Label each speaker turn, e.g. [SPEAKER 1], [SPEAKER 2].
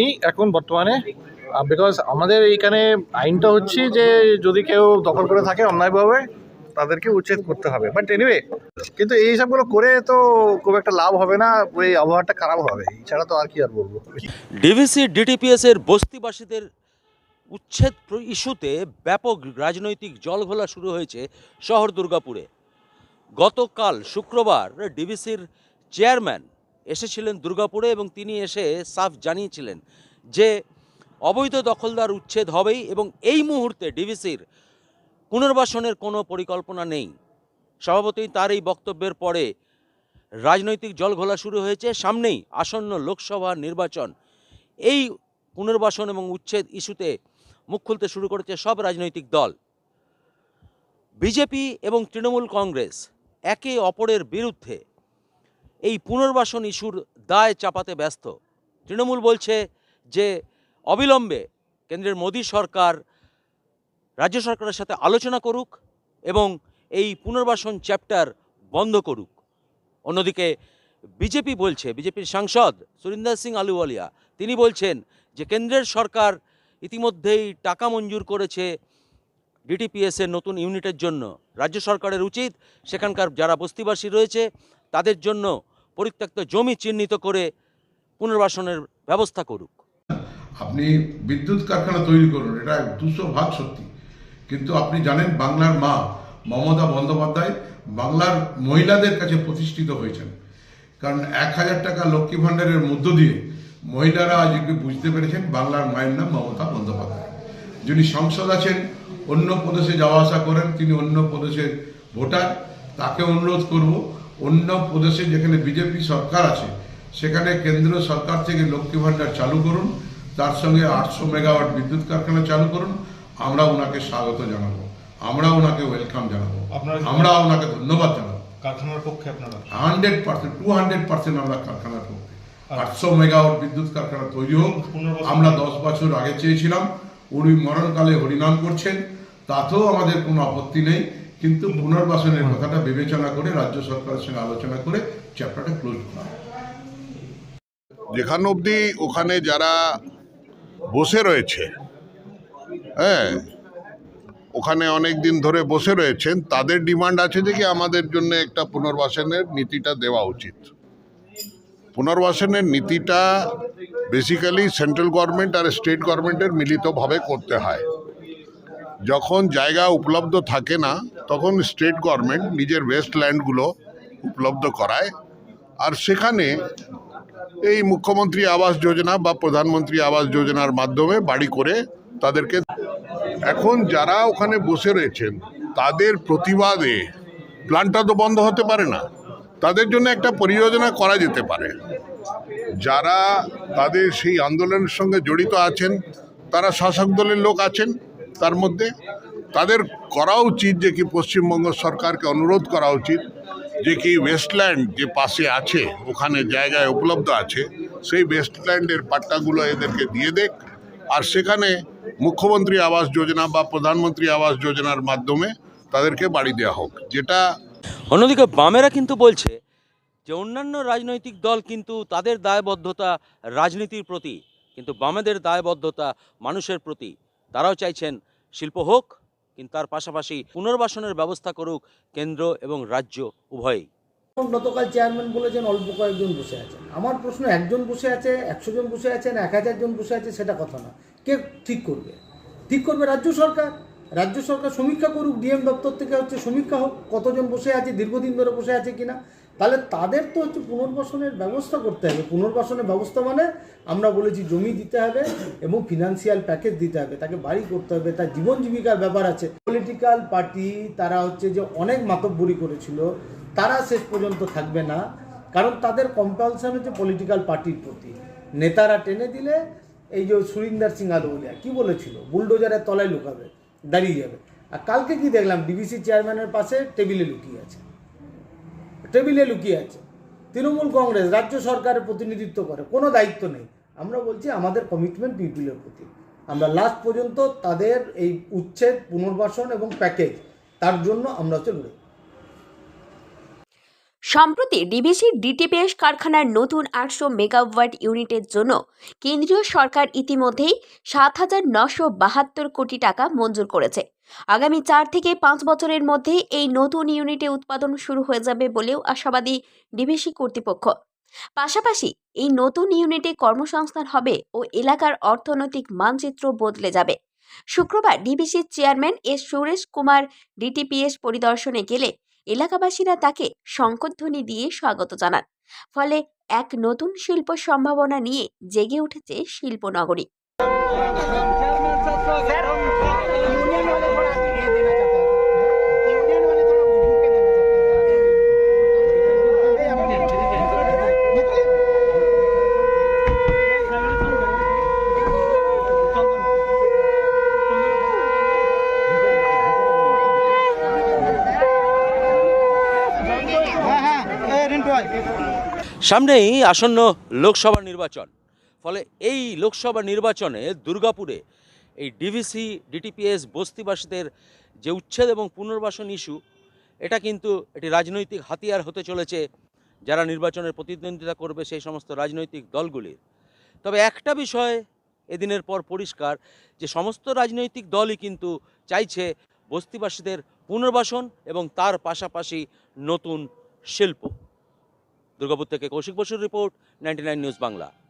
[SPEAKER 1] এই এখন বর্তমানে। বিকজ আমাদের এইখানে আইনটা হচ্ছে যে যদি কেউ দখল করে থাকে অন্যায়ভাবে, তাদেরকে উচ্ছেদ করতে হবে। বাট এনিওয়ে কিন্তু এই সবগুলো করে তো খুব একটা লাভ হবে না, ওই আবহাওয়াটা খারাপ হবে। এছাড়া তো আর কি আর বলব।
[SPEAKER 2] ডিভিসি ডিটিপিএসের বস্তিবাসীদের উচ্ছেদ ইস্যুতে ব্যাপক রাজনৈতিক জলঘোলা শুরু হয়েছে শহর দুর্গাপুরে। গতকাল শুক্রবার ডিভিসির চেয়ারম্যান এসেছিলেন দুর্গাপুরে এবং তিনি এসে সাফ জানিয়েছিলেন যে অবৈধ দখলদার উচ্ছেদ হবেই এবং এই মুহূর্তে ডিভিসির পুনর্বাসনের কোনো পরিকল্পনা নেই। স্বভাবতই তার এই বক্তব্যের পরে রাজনৈতিক জলঘোলা শুরু হয়েছে। সামনেই আসন্ন লোকসভা নির্বাচন। এই পুনর্বাসন এবং উচ্ছেদ ইস্যুতে মুখ খুলতে শুরু করেছে সব রাজনৈতিক দল। বিজেপি এবং তৃণমূল কংগ্রেস একে অপরের বিরুদ্ধে এই পুনর্বাসন ইস্যুর দায় চাপাতে ব্যস্ত। তৃণমূল বলছে যে, অবিলম্বে কেন্দ্রের মোদী সরকার রাজ্য সরকারের সাথে আলোচনা করুক এবং এই পুনর্বাসন চ্যাপ্টার বন্ধ করুক। অন্যদিকে বিজেপি বলছে, বিজেপির সাংসদ সুরিন্দর সিং আলুওয়ালিয়া, তিনি বলছেন যে, কেন্দ্রের সরকার ইতিমধ্যেই টাকা মঞ্জুর করেছে ডিটিপিএসের নতুন ইউনিটের জন্য। রাজ্য সরকারের উচিত সেখানকার যারা বস্তিবাসী রয়েছে, তাদের জন্য পরিত্যক্ত জমি চিহ্নিত করে পুনর্বাসনের ব্যবস্থা করুক।
[SPEAKER 3] আপনি বিদ্যুৎ কারখানা তৈরি করুন, এটা দুশো ভাগ সত্যি। কিন্তু আপনি জানেন বাংলার মা মমতা বন্দ্যোপাধ্যায় বাংলার মহিলাদের কাছে প্রতিষ্ঠিত হয়েছেন। কারণ এক হাজার টাকা লক্ষ্মী ভাণ্ডারের মধ্য দিয়ে মহিলারা আজকে বুঝতে পেরেছেন বাংলার মায়ের নাম মমতা বন্দ্যোপাধ্যায়। যিনি সংসদ আছেন, অন্য প্রদেশে যাওয়া আসা করেন, তিনি অন্য প্রদেশের ভোটার, তাকে অনুরোধ করব অন্য প্রদেশে যেখানে বিজেপি সরকার আছে সেখানে কেন্দ্র সরকার থেকে লক্ষ্মী ভাণ্ডার চালু করুন তার সঙ্গে আটশো মেগাওয়াট বিদ্যুৎ কারখানা চালু করুন আমরা ওনাকে স্বাগত জানাব আমরা ওনাকে ওয়েলকাম জানাব আমরা ওনাকে ধন্যবাদ জানাব।
[SPEAKER 4] কারখানার পক্ষে আপনারা?
[SPEAKER 3] Hundred percent to hundred percent আমরা কারখানার পক্ষে। আটশো মেগাওয়াট বিদ্যুৎ কারখানা তৈরি হোক আমরা দশ বছর আগে চেয়েছিলাম উনি মরণকালে হরিনাম করছেন তাতেও আমাদের কোনো আপত্তি নেই। কিন্তু পুনর্বাসনের কথাটা বিবেচনা করে রাজ্য সরকারের সঙ্গে আলোচনা করে চ্যাপ্টারটা ক্লোজ করা।
[SPEAKER 5] যেখান অবধি ওখানে যারা বসে রয়েছে হ্যাঁ ওখানে অনেক দিন ধরে বসে রয়েছেন, তাদের ডিমান্ড আছে যে কি আমাদের জন্য একটা পুনর্বাসনের নীতিটা দেওয়া উচিত পুনর্বাসনের নীতিটা বেসিক্যালি সেন্ট্রাল গভর্নমেন্ট আর স্টেট গভর্নমেন্টের মিলিতভাবে করতে হয় যখন জায়গা উপলব্ধ থাকে না তখন স্টেট গভর্নমেন্ট নিজের ওয়েস্ট ল্যান্ডগুলো উপলব্ধ করায়। আর সেখানে এই মুখ্যমন্ত্রী আবাস যোজনা বা প্রধানমন্ত্রী আবাস যোজনার মাধ্যমে বাড়ি করে তাদেরকে এখন যারা ওখানে বসে রয়েছেন, তাদের প্রতিবাদে প্ল্যানটা তো বন্ধ হতে পারে না। তাদের জন্য একটা পরিযোজনা করা যেতে পারে। যারা তাদের সেই আন্দোলনের সঙ্গে জড়িত আছেন, তারা শাসক দলের লোক আছেন তার মধ্যে। তাদের করা উচিত যে কি পশ্চিমবঙ্গ সরকারকে অনুরোধ করা উচিত যে কি ওয়েস্টল্যান্ড যে পাশে আছে, ওখানে জায়গায় উপলব্ধ আছে, সেই ওয়েস্টল্যান্ডের পাট্টাগুলো এদেরকে দিয়ে দেখ। আর সেখানে মুখ্যমন্ত্রী আবাস যোজনা বা প্রধানমন্ত্রী আবাস যোজনার মাধ্যমে তাদেরকে বাড়ি দেওয়া হোক। যেটা
[SPEAKER 2] অন্যদিকে বামেরা কিন্তু বলছে যে অন্যান্য রাজনৈতিক দল কিন্তু তাদের দায়বদ্ধতা রাজনীতির প্রতি, কিন্তু বামেদের দায়বদ্ধতা মানুষের প্রতি। তারাও চাইছেন শিল্প হোক কিন্তু তার পাশাপাশি পুনর্বাসনের ব্যবস্থা করুক কেন্দ্র এবং রাজ্য উভয়ই।
[SPEAKER 6] গতকাল চেয়ারম্যান বলেছেন অল্প কয়েকজন বসে আছে আমার প্রশ্ন, একজন বসে আছে, একশো জন বসে আছেন এক হাজার জন বসে আছে সেটা কথা না। কে ঠিক করবে? ঠিক করবে রাজ্য সরকার। রাজ্য সরকার সমীক্ষা করুক, ডিএম দপ্তর থেকে হচ্ছে সমীক্ষা হোক, কতজন বসে আছে, দীর্ঘদিন ধরে বসে আছে কিনা। তাহলে তাদের তো হচ্ছে পুনর্বাসনের ব্যবস্থা করতে হবে। পুনর্বাসনের ব্যবস্থা মানে আমরা বলেছি জমি দিতে হবে এবং ফিনান্সিয়াল প্যাকেজ দিতে হবে, তাকে বাড়ি করতে হবে, তার জীবন জীবিকার ব্যাপার আছে। পলিটিক্যাল পার্টি তারা হচ্ছে যে অনেক মাতব্বরি করেছিল, তারা শেষ পর্যন্ত থাকবে না, কারণ তাদের কম্পালশন হচ্ছে পলিটিক্যাল পার্টির প্রতি। নেতারা টেনে দিলে এই যে সুরিন্দর সিং আলুলিয়া কি বলেছিল? বুলডোজারের তলায় লুকাবে, দাঁড়িয়ে যাবে। আর কালকে কি দেখলাম ডিবিসি চেয়ারম্যানের পাশে টেবিলে লুকিয়ে আছে। টেবিলে লুকিয়ে আছে। তৃণমূল কংগ্রেস রাজ্য সরকারের প্রতিনিধিত্ব করে, কোনো দায়িত্ব নেই। আমরা বলছি আমাদের কমিটমেন্ট বিপিএলের প্রতি। আমরা লাস্ট পর্যন্ত তাদের এই উচ্ছেদ, পুনর্বাসন এবং প্যাকেজ তার জন্য আমরা হচ্ছে
[SPEAKER 4] সম্প্রতি ডিবিসি ডিটিপিএস কারখানার নতুন আটশো মেগাওয়াট ইউনিটের জন্য কেন্দ্রীয় সরকার ইতিমধ্যেই সাত হাজার নশো বাহাত্তর কোটি টাকা মঞ্জুর করেছে। আগামী চার থেকে পাঁচ বছরের মধ্যে এই নতুন ইউনিটে উৎপাদন শুরু হয়ে যাবে বলেও আশাবাদী ডিবিসি কর্তৃপক্ষ। পাশাপাশি এই নতুন ইউনিটে কর্মসংস্থান হবে ও এলাকার অর্থনৈতিক মানচিত্র বদলে যাবে। শুক্রবার ডিবিসির chairman S Suresh Kumar DTPS পরিদর্শনে গেলে এলাকাবাসীরা তাকে শঙ্করধ্বনি দিয়ে স্বাগত জানান। ফলে এক নতুন শিল্প সম্ভাবনা নিয়ে জেগে উঠেছে শিল্পনগরী।
[SPEAKER 2] সামনেই আসন্ন লোকসভা নির্বাচন। ফলে এই লোকসভা নির্বাচনে দুর্গাপুরে এই ডিভিসি, ডিটিপিএস, বস্তিবাসীদের যে উচ্ছেদ এবং পুনর্বাসন ইস্যু, এটা কিন্তু এটি রাজনৈতিক হাতিয়ার হতে চলেছে। যারা নির্বাচনের প্রতিদ্বন্দ্বিতা করবে সেই সমস্ত রাজনৈতিক দলগুলির। তবে একটা বিষয় এদিনের পর পরিষ্কার, যে সমস্ত রাজনৈতিক দলই কিন্তু চাইছে বস্তিবাসীদের পুনর্বাসন এবং তার পাশাপাশি নতুন শিল্প। দুর্গাপুর থেকে কৌশিক বসুর রিপোর্ট নাইনটি নিউজ বাংলা